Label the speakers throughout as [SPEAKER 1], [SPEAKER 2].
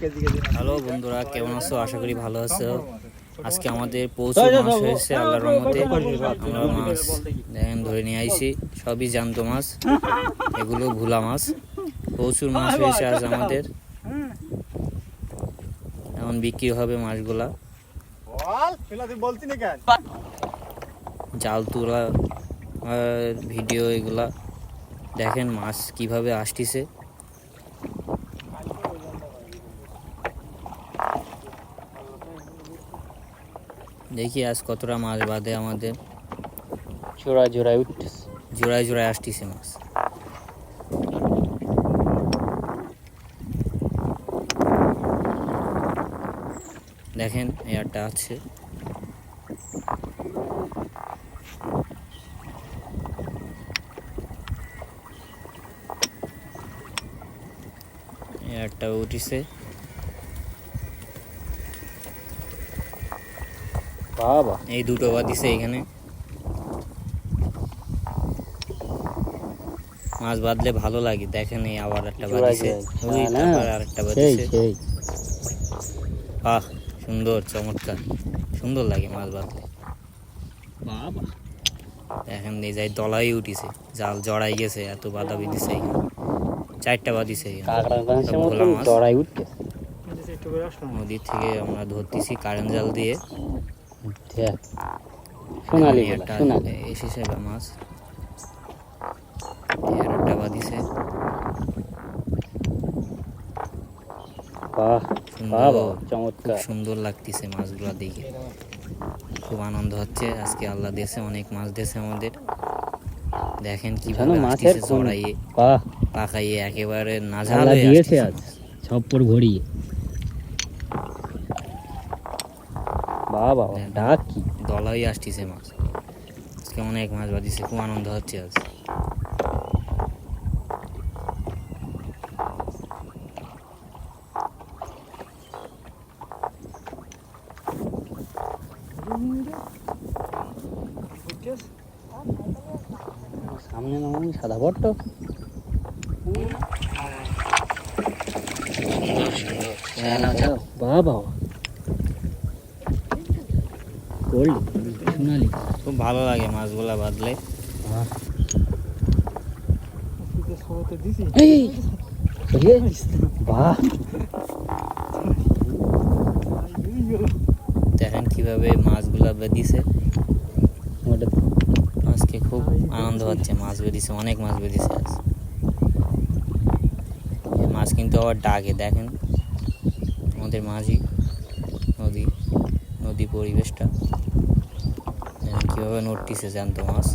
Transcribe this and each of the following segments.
[SPEAKER 1] Hello বন্ধুরা কেমন আছো? আশা করি ভালো আছো। আজকে আমাদের পৌঁছে মাছ হয়েছে আল্লাহর রহমতে। আমরা মাছ দেখেন ধরে নিয়ে আইছি। সবই জ্যান্ত মাছ। এগুলো ভুলা মাছ। প্রচুর মাছ হয়েছে আজ আমাদের। এখন বিক্রি হবে মাছগুলা। জাল তোলা আর ভিডিও এগুলা। দেখেন মাছ কীভাবে আসতিছে। দেখি আজ কতটা মাছ বাদে আমাদের।
[SPEAKER 2] জোড়া জোড়ায় উঠতেছে।
[SPEAKER 1] জোড়ায় জোড়ায় আসতিছে মাছ। দেখেন এয়ারটা আছে। এয়ারটা উঠিছে।
[SPEAKER 2] বাবা।
[SPEAKER 1] এই দুটো বাদিছে এখানে মাছ বাঁধলে ভালো লাগে দেখেন এই আবার একটা বাদিছে ওই তারপর আরেকটা
[SPEAKER 2] সেই
[SPEAKER 1] বাদিছে
[SPEAKER 2] সেই।
[SPEAKER 1] বাহ সুন্দর চমৎকার। সুন্দর লাগে মাছ বাঁধলে।
[SPEAKER 2] বাবা।
[SPEAKER 1] দেখেন এই যাই দলাই উঠিছে জাল জড়াই গেছে এত বাধা বিধিছে এখানে চারটা বাদিছে এখানে।
[SPEAKER 2] কাঁকড়া মাংসের
[SPEAKER 1] সব ভোলা
[SPEAKER 2] মতন
[SPEAKER 1] মাছ।
[SPEAKER 2] জড়ায় উঠতেছে
[SPEAKER 1] নদী থেকে আমরা ধরতেছি কারেন্ট জাল দিয়ে।
[SPEAKER 2] সোনালি সোনালি।
[SPEAKER 1] মাছ। সুন্দর খুব
[SPEAKER 2] চমৎকার।
[SPEAKER 1] সুন্দর লাগতেছে মাছগুলা দেখে। খুব আনন্দ হচ্ছে আজকে আল্লাহ দেশে অনেক মাছ দিয়েছে আমাদের। দেখেন কীভাবে
[SPEAKER 2] মাছের
[SPEAKER 1] জড়াইয়ে
[SPEAKER 2] বাহ।
[SPEAKER 1] পাকাইয়ে একেবারে হয়ে
[SPEAKER 2] দিয়েছে আজ। ছপ্পর ভরিয়ে বাবা ডাক। কি
[SPEAKER 1] দলাই আসতেছে মাছ। আজকে অনেক মাছ বাঁধিছে খুব আনন্দ হচ্ছে আজ।
[SPEAKER 2] সামনে না ওই সাদা বট্ট। বাবা। গোল্ড সোনালি।
[SPEAKER 1] খুব ভালো লাগে মাছগুলা বাঁধলে
[SPEAKER 2] এই, এই, বাহ।
[SPEAKER 1] দেখেন কীভাবে মাছগুলা বেঁধিছে।
[SPEAKER 2] ওটা
[SPEAKER 1] আজকে খুব আনন্দ হচ্ছে মাছ বেঁধেছে অনেক মাছ বেঁধেছে আজ। মাছ কিন্তু আবার ডাকে দেখেন। আমাদের মাঝি নদী নদী পরিবেশটা। কীভাবে নড়তিছে জ্যান্ত মাছ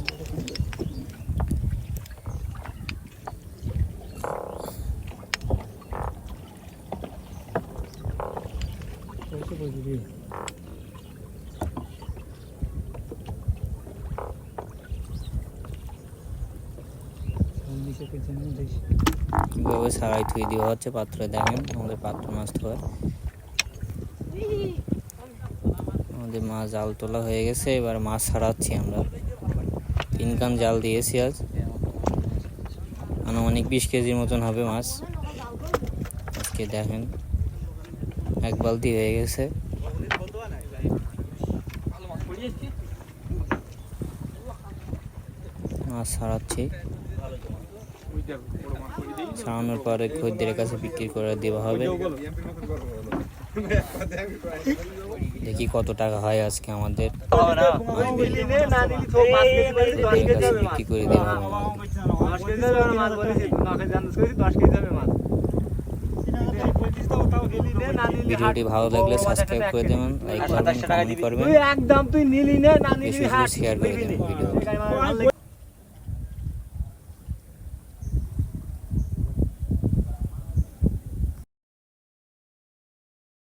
[SPEAKER 1] কীভাবে সারাই থুই দেওয়া হচ্ছে পাত্রে দেখেন, আমাদের পাত্র মাছ ধোয়ার আমাদের মাছ জাল তোলা হয়ে গেছে, এবার মাছ ছাড়াচ্ছি আমরা। তিন কান জাল দিয়েছি আজ। আনুমানিক বিশ কেজির মতন হবে মাছ। আজকে দেখেন, এক বালতি হয়ে গেছে। মাছ ছাড়াচ্ছি ছাড়ানোর পরে খদ্দের কাছে বিক্রি করে দেওয়া হবে। দেখি কত টাকা হয় আজকে আমাদের। বিক্রি করে দেওয়া ভিডিওটি ভালো লাগলে সাবস্ক্রাইব করে দেবেন লাইক করবেন কমেন্ট করবেন।
[SPEAKER 3] একদম তুই নিলি না না নিলি
[SPEAKER 1] শেয়ার করে দেবেন ভিডিও